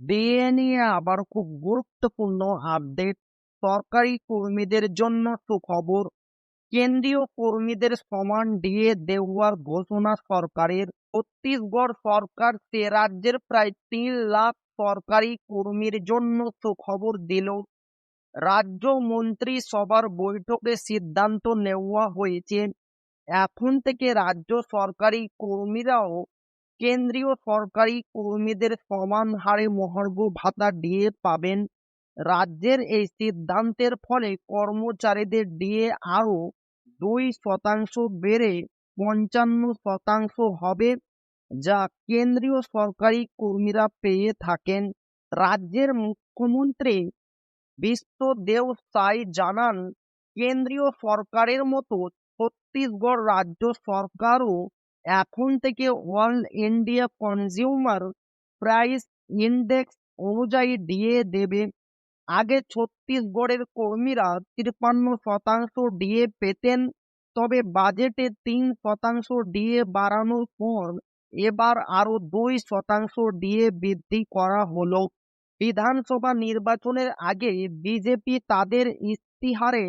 DA নিয়ে আবার খুব গুরুত্বপূর্ণ আপডেট সরকারি কর্মীদের জন্য সুখবর। কেন্দ্রীয় কর্মীদের সমান ডিএ দেওয়ার ঘোষণা সরকারের। ছত্তিশগড় সরকার সে রাজ্যের প্রায় তিন লাখ সরকারি কর্মীর জন্য সুখবর দিল। রাজ্য মন্ত্রী সভার বৈঠকে সিদ্ধান্ত নেওয়া হয়েছে। এখন থেকে রাজ্য সরকারি কর্মীরাও কেন্দ্রীয় সরকারি কর্মীদের সমান হারে মহার্ঘ ভাতা ডিএ পাবেন। রাজ্যের এই সিদ্ধান্তের ফলে কর্মচারীদের ডিএ আরও দুই শতাংশ বেড়ে পঞ্চান্ন শতাংশ হবে, যা কেন্দ্রীয় সরকারি কর্মীরা পেয়ে থাকেন। রাজ্যের মুখ্যমন্ত্রী বিশ্বদেব সাই জানান, কেন্দ্রীয় সরকারের মতো ছত্তিশগড় রাজ্য সরকারও এখন থেকে all India consumer price index অনুযায়ী ডিএ দেবে। আগে ছত্তিশগড়ের কর্মীরা তিপ্পান্ন শতাংশ ডিএ পেতেন, তবে বাজেটে তিন শতাংশ ডিএ বাড়ানোর পর এবার আরও দুই শতাংশ ডিএ বৃদ্ধি করা হলো। বিধানসভা নির্বাচনের আগে বিজেপি তাদের ইস্তিহারে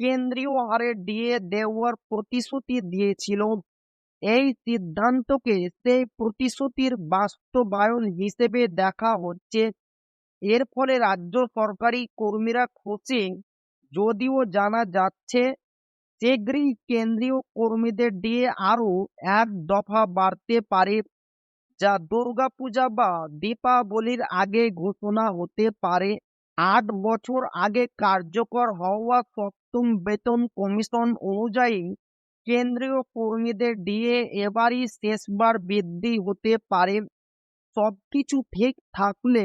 কেন্দ্রীয় হারে ডিএ দেওয়ার প্রতিশ্রুতি দিয়েছিল। এই সিদ্ধান্তকে সেই প্রতিশ্রুতির বাস্তবায়ন হিসেবে দেখা হচ্ছে। এর ফলে রাজ্য সরকারি কর্মীরা খুশি, যদিও জানা যাচ্ছে, শীঘ্রই কেন্দ্রীয় কর্মীদের ডিএ আরও এক দফা বাড়তে পারে, যা দুর্গাপূজা বা দীপাবলির আগে ঘোষণা হতে পারে। আট বছর আগে কার্যকর হওয়া সপ্তম বেতন কমিশন অনুযায়ী কেন্দ্রীয় কর্মীদের ডিএ এবারই শেষবার বৃদ্ধি হতে পারে। সবকিছু ঠিক থাকলে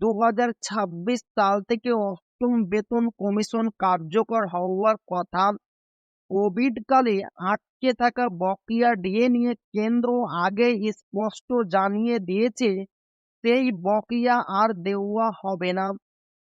দুহাজার ছাব্বিশ সাল থেকে অষ্টম বেতন কমিশন কার্যকর হওয়ার কথা। কোভিডকালে আটকে থাকা বকেয়া ডিএ নিয়ে কেন্দ্র আগে স্পষ্ট জানিয়ে দিয়েছে, সেই বকেয়া আর দেওয়া হবে না।